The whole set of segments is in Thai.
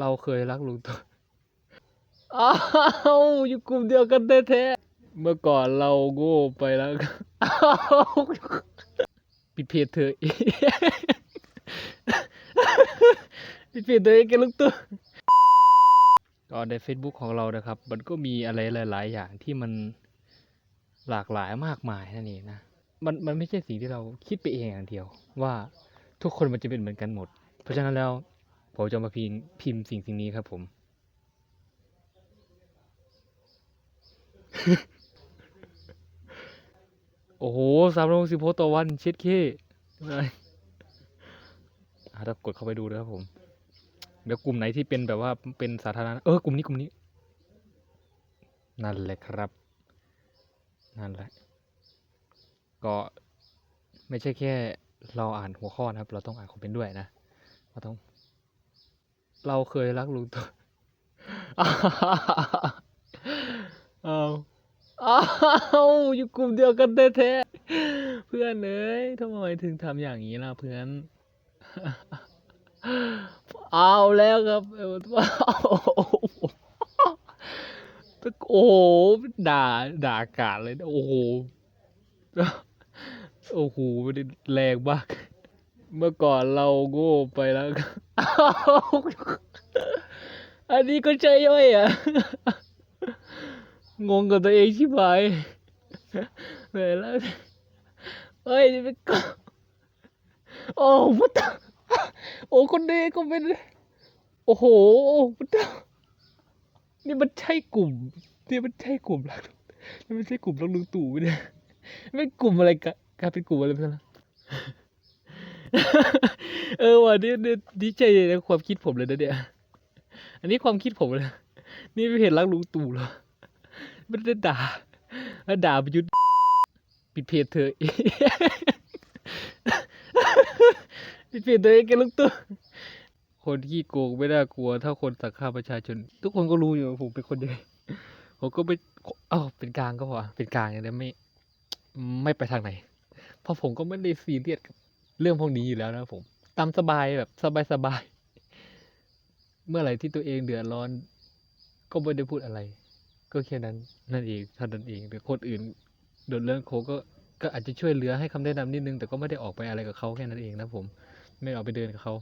เราเคยรักลุงตู่ อ้าวอยู่กลุ่มเดียวกันแท้ๆเมื่อก่อนเราโง่ไปแล้ว อ้าวปิดเพจเธอปิดเพจเธอเองแกลุงตู่ก็ใน Facebook ของเรานะครับ มันก็มีอะไรหลาย ๆ อย่างที่มันหลากหลายมากมายนั่นเองนะ มันมันไม่ใช่สิ่งที่เราคิดไปเองอย่างเดียว ว่าทุกคนมันจะเป็นเหมือนกันหมด เพราะฉะนั้นแล้ว ผมจะมาพิมพ์พิมพ์สิ่งสิ่งนี้ครับผม โอ้โหสามร้อยสิบโพสต์ต่อวันเช็ดเคอะไรอะถ้ากดเข้าไปดูนะครับผม เดี๋ยวกลุ่มไหนที่เป็นแบบว่าเป็นสาธารณะ เออกลุ่มนี้กลุ่มนี้ นั่นแหละครับ นั่นแหละ ก็ไม่ใช่แค่เราอ่านหัวข้อนะครับ เราต้องอ่านคอมเมนต์ด้วยนะ เราต้อง เราเคยรักลุงตู่อ้าวอ้าอยู่กลุ่มเดียวกันแท้ๆเพื่อนเอ้ยทำไมถึงทำอย่างนี้ล่ะเพื่อน เอาแล้วครับเออโอ้โหด่าด่ากาดเลย โอ้โห โอ้โหมันแรงมาก เมื่อก่อนเราโง่ไปแล้วอ้าวอันนี้ก็ใจย่อยอะ งงกับตัวเองชิบหายเหนื่อยแล้วเฮ้ยนี่เป็นกบโอ้พุทธโอ้คนนี้ก็เป็น โอ้โหพุทธนี่มันใช่กลุ่ม นี่มันใช่กลุ่มรักนี่มันใช่กลุ่มรักลุงตู่ไหมเนี่ยไม่กลุ่มอะไรกันกลายเป็นกลุ่มอะไรไปซะแล้ว เออว่ะนี่นี่ดีใจในความคิดผมเลยนะเนี่ย อันนี้ความคิดผมเลยนี่ไม่เห็นรักลุงตู่เหรอไม่ได้ด่าแล้วด่าประยุทธ์ปิดเพจเธอปิดเพจเธอเองแกลุงตู่คนขี้โกงไม่น่ากลัวเท่าคนสักฆ่าประชาชน ทุกคนก็รู้อยู่ผมเป็นคนยังไงผมก็ไม่เอ้าเป็นกลางก็พอเป็นกลางอย่างนี้ไม่ ไม่ไปทางไหน เพราะผมก็ไม่ได้ซีเรียสกับ เรื่องพวกนี้อยู่แล้วนะผม ตามสบายแบบสบายสบายๆ เมื่อไหร่ที่ตัวเองเดือดร้อน ก็ไม่ได้พูดอะไร ก็แค่นั้นนั่นเองเท่านั้นเองแต่คนอื่นโดนเรื่องโคก็ก็อาจจะช่วยเหลือให้คำแนะนำนิดนึง แต่ก็ไม่ได้ออกไปอะไรกับเขาแค่นั้นเองนะผม ไม่ออกไปเดินกับเขา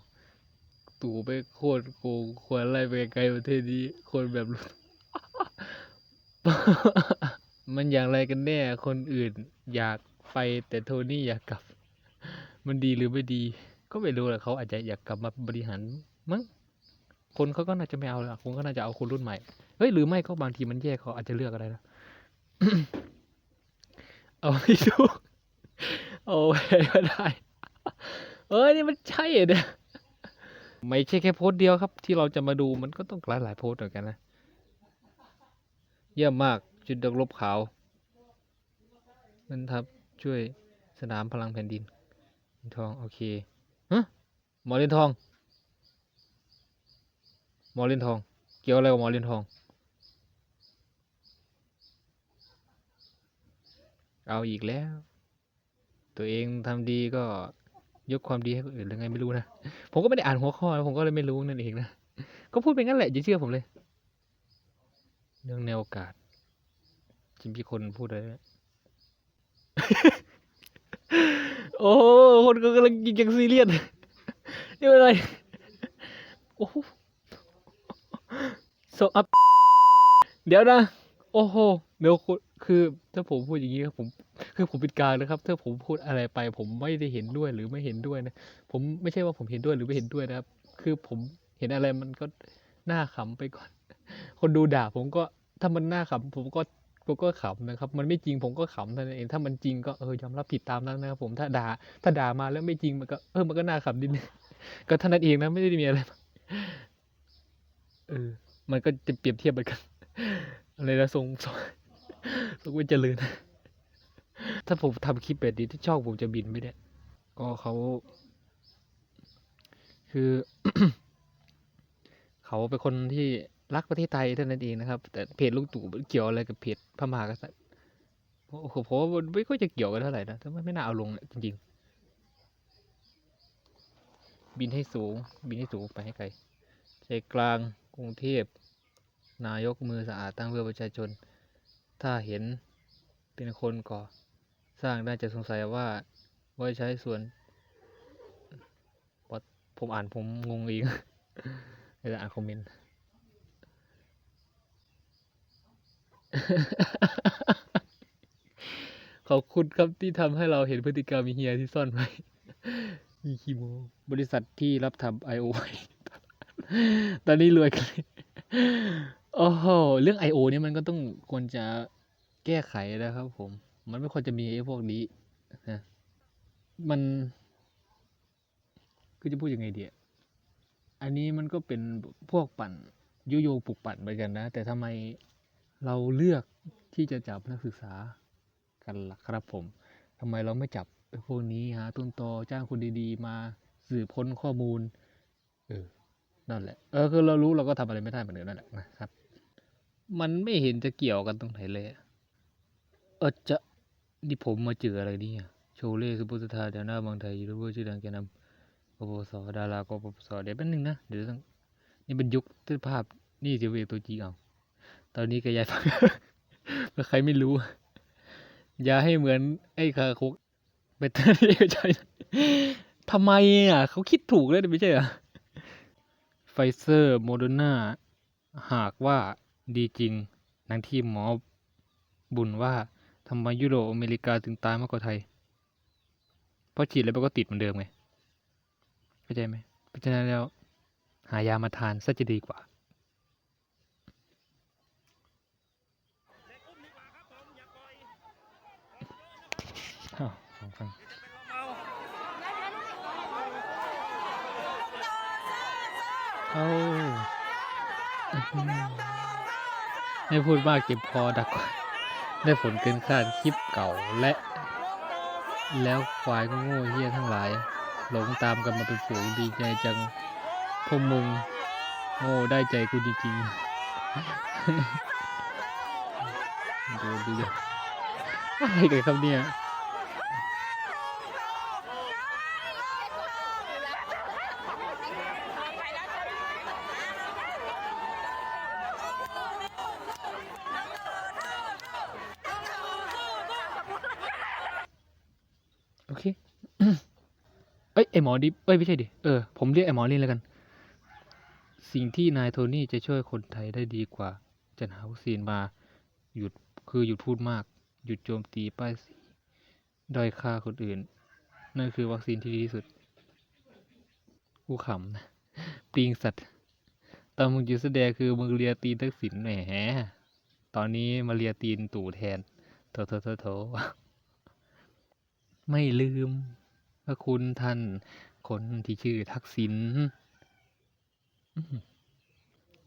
ตู่ไปโคตรโกงควรอะไรไปไกลประเทศนี้คนแบบมันอย่างไรกันแน่ คนอื่นอยากไปแต่โทนี่อยากกลับ มันดีหรือไม่ดี ก็ไม่รู้แหละเขาอาจจะอยากกลับมาบริหารมั้งคนเขาก็น่าจะไม่เอาละคนก็น่าจะเอาคนรุ่นใหม่เฮ้ยหรือไม่ก็บางทีมันแยกเขาอาจจะเลือกอะไรนะเอาไม่ดูเอาไปก็ได้เอ้ยนี่มันใช่เหรอเนี่ยไม่ใช่แค่โพสต์เดียวครับ ที่เราจะมาดูมันก็ต้องหลายหลายโพสต์เหมือนกันนะ เยี่ยมมากจุดดักลบขาวนั่นครับช่วยสนามพลังแผ่นดิน ทอง โอเคฮะหมอเหรียญทอง หมอเหรียญทอง เกี่ยวอะไรกับหมอเหรียญทอง เอาอีกแล้ว ตัวเองทำดีก็ยกความดีให้คนอื่นหรือไงไม่รู้นะ ผมก็ไม่ได้อ่านหัวข้อ ผมก็เลยไม่รู้นั่นเองนะ ก็พูดไปงั้นแหละอย่าเชื่อผมเลยเรื่องแนวโอกาสจิมพี่คนพูดอะไรนะโอ้ คนก็กำลังกินอย่างซีเรียสนี่เป็นอะไร โอ้โหโซอัพเดี๋ยวนะ โอ้โห เดี๋ยวคคือถ้าผมพูดอย่างนี้ครับผมคือผมเป็นกลางนะครับ ถ้าผมพูดอะไรไป ผมไม่ได้เห็นด้วยหรือไม่เห็นด้วยนะ ผมไม่ใช่ว่าผมเห็นด้วยหรือไม่เห็นด้วยนะครับ คือผมเห็นอะไรมันก็น่าขำไปก่อน คนดูด่าผมก็ถ้ามันน่าขำผมก็ ผมก็ขำนะครับ มันไม่จริงผมก็ขำเท่านั้นเอง ถ้ามันจริงก็เออยอมรับผิดตามนั้นนะครับผม ถ้าด่า ถ้าด่ามาแล้วไม่จริงมันก็เออ มันก็น่าขำนิดนึงก็เท่านั้นเองนะ ไม่ได้มีอะไร เออ มันก็จะเปรียบเทียบกัน อะไรนะทรงทรงทรงไม่เจริญถ้าผมทำคลิปแบบนี้ที่ช่องผมจะบินไมเนี่ยก็เขา คือ เขาเป็นคนที่ รักประเทศไทยเท่านั้นเองนะครับ แต่เพจลุงตู่เกี่ยวอะไรกับเพจพระมหากษัตริย์โอ้โหผมว่ามันไม่ค่อยจะเกี่ยวกันเท่าไหร่นะแต่ไมไม่น่าเอาลงเนี่ยจริงๆ บินให้สูง บินให้สูงไปให้ไกลใจกลางกรุงเทพ นายกมือสะอาดตั้งเพื่อประชาชน ถ้าเห็นเป็นคนก่อ สร้างน่าจะสงสัยว่าไว้ใช้ส่วน ผมอ่านผมงงเองเดี๋ยวอ่านคอมเมนต์ ขอบคุณครับที่ทำให้เราเห็นพฤติกรรมเฮียที่ซ่อนไว้มีคีโม บริษัทที่รับทำ I.O. ไว้ตอนนี้รวยกันเลยโอ้โหเรื่อง I.O. เนี่ยมันก็ต้องควรจะแก้ไขนะครับผม มันไม่ควรจะมีไอ้พวกนี้นะมัน คือจะพูดยังไงดีอะอันนี้มันก็เป็นพวกปั่นยุโยงปลุกปั่นไปกันนะ แต่ทำไม เราเลือกที่จะจับนักศึกษากันล่ะครับผมทำไมเราไม่จับพวกนี้หาต้นตอจ้างคนดีๆ มาสืบค้นข้อมูล เออ นั่นแหละ เออ คือเรารู้เราก็ทำอะไรไม่ได้เหมือนเดิมนั่นแหละนะครับ มันไม่เห็นจะเกี่ยวกันตรงไหนเลย เออจะ นี่ผมมาเจออะไรนี่โชเล่สุพุทธทาเดี๋ยวหน้าบางไทยยูทูบเบอร์ชื่อดังแกนำกปสดารากปสเดี๋ยวแป๊บนึงนะ เดี๋ยวต้อง นี่เป็นยุคที่ภาพ นี่เสียเวตัวจริงเอา ตอนนี้ก็ยายฟังเพื่อใครไม่รู้ อย่าให้เหมือนไอ้คาคุกเบตเตอรี่ก็ใช่ทำไมอะ เขาคิดถูกเลยไม่ใช่เหรอไฟเซอร์โมเดอร์นาหากว่าดีจริงนังที่หมอบุญว่าทำไมยุโรปอเมริกาถึงตายมากกว่าไทย เพราะฉีดแล้วมันก็ติดเหมือนเดิมไงเข้าใจไหมเพราะฉะนั้นแล้ว หายามาทานซะจะดีกว่า อ้าวลองฟังเอาอื้อหือไม่พูดมากเก็บคอดักไว้ได้ผลเกินคาดคลิปเก่าและ แล้วควายก็โง่เฮี้ยทั้งหลาย หลงตามกันมาเป็นฝูงดีใจจังพวกมึงโง่ได้ใจกูจริงๆดูดูดิอะไรกันครับเนี่ย โอเค เอ้ยไอหมอดิเอ้ยไม่ใช่ดิ เออ ผมเรียกไอหมอลินแล้วกัน สิ่งที่นายโทนี่จะช่วยคนไทยได้ดีกว่า จะหาวัคซีนมาหยุดคือหยุดพูดมาก หยุดโจมตีป้ายสีด้อยค่าคนอื่น นั่นคือวัคซีนที่ดีที่สุด กูขำนะปลิงสัตว์ตอนมึงอยู่แสดงคือมึงเลียตีนทักษิณแหมตอนนี้มาเลียตีนตู่แทนโถโถโถโถไม่ลืมพระคุณท่านคนที่ชื่อทักษิณ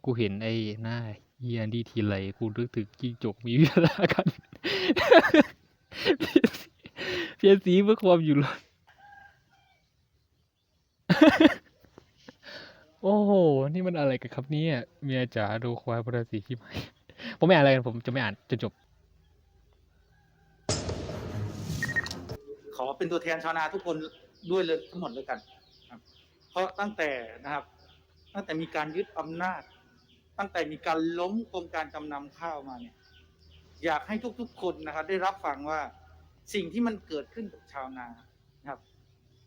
กูเห็นไอ้หน้าเฮียนดีทีไรกูนึกถึงจิ้งจกมีวิทยากันเปลี่ยนสีเพื่อความอยู่รอด โอ้โห นี่มันอะไรกันครับเนี่ยเมียจ๋าดูควายประสีที่ไหมผมไม่อ่านอะไรกันผมจะไม่อ่านจนจบ ขอเป็นตัวแทนชาวนาทุกคนด้วยเลยทั้งหมดเลยกันครับเพราะตั้งแต่นะครับ ตั้งแต่มีการยึดอำนาจ ตั้งแต่มีการล้มกรมการจำนำข้าวมาเนี่ย อยากให้ทุกๆคนนะครับ ได้รับฟังว่าสิ่งที่มันเกิดขึ้นกับชาวนานะครับ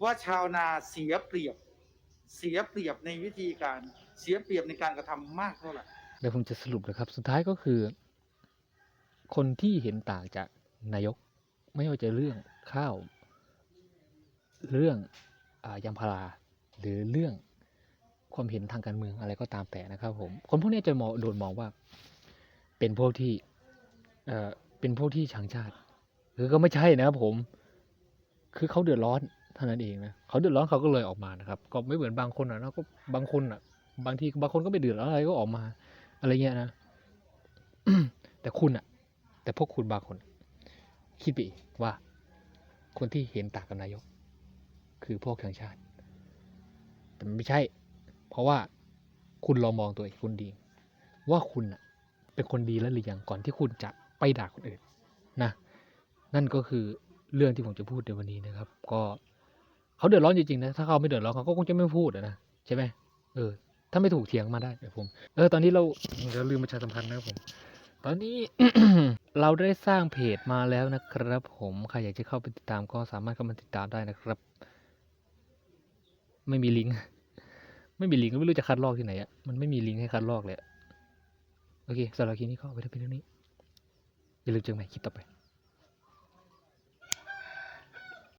ว่าชาวนาเสียเปรียบ เสียเปรียบในวิธีการเสียเปรียบในการกระทำมากเท่าไหร่เดี๋ยวผมจะสรุปนะครับ สุดท้ายก็คือ คนที่เห็นต่างจากนายก ไม่ว่าจะเรื่องข้าว เรื่องอยางพาราหรือเรื่องความเห็นทางการเมืองอะไรก็ตามแต่นะครับผมคนพวกนี้จะมองโดนมองว่า เป็นพวกที่เอ่อเป็นพวกที่ชังชาติหรือก็ไม่ใช่นะครับผม คือเขาเดือดร้อน เท่านั้นเองนะเขาเดือดร้อนเขาก็เลยออกมานะครับ ก็ไม่เหมือนบางคนอะนะก็บางคนอะ บางทีบางคนก็ไม่เดือดร้อนอะไรก็ออกมา อะไรเงี้ยนะแต่คุณอะ แต่พวกคุณบางคน คิดไปว่า คนที่เห็นต่างกับนายก คือพวกทางชาติ แต่มันไม่ใช่ เพราะว่าคุณลองมองตัวเองคุณดี ว่าคุณอะ เป็นคนดีแล้วหรือยังก่อนที่คุณจะไปด่าคนอื่น นะ นั่นก็คือเรื่องที่ผมจะพูดในวันนี้นะครับ ก็ เขาเดือดร้อนจริงๆนะถ้าเขาไม่เดือดร้อนเขาก็คงจะไม่พูดอะนะใช่ไหมเออ ถ้าไม่ถูกเถียงมาได้เดี๋ยวผมเออตอนนี้เราเดี๋ยวลืมประชาสัมพันธ์นะครับผม ตอนนี้เราได้สร้างเพจมาแล้วนะครับ ผมใครอยากจะเข้าไปติดตามก็สามารถเข้ามาติดตามได้นะครับ ไม่มีลิงก์ไม่มีลิงก์ก็ไม่รู้จะคัดลอกที่ไหนอะมันไม่มีลิงก์ให้คัดลอกเลยอะโอเคสำหรับคลิปนี้ก็เอาไปได้เพียงเท่านี้อย่าลืมเจอกันใหม่คลิปต่อไป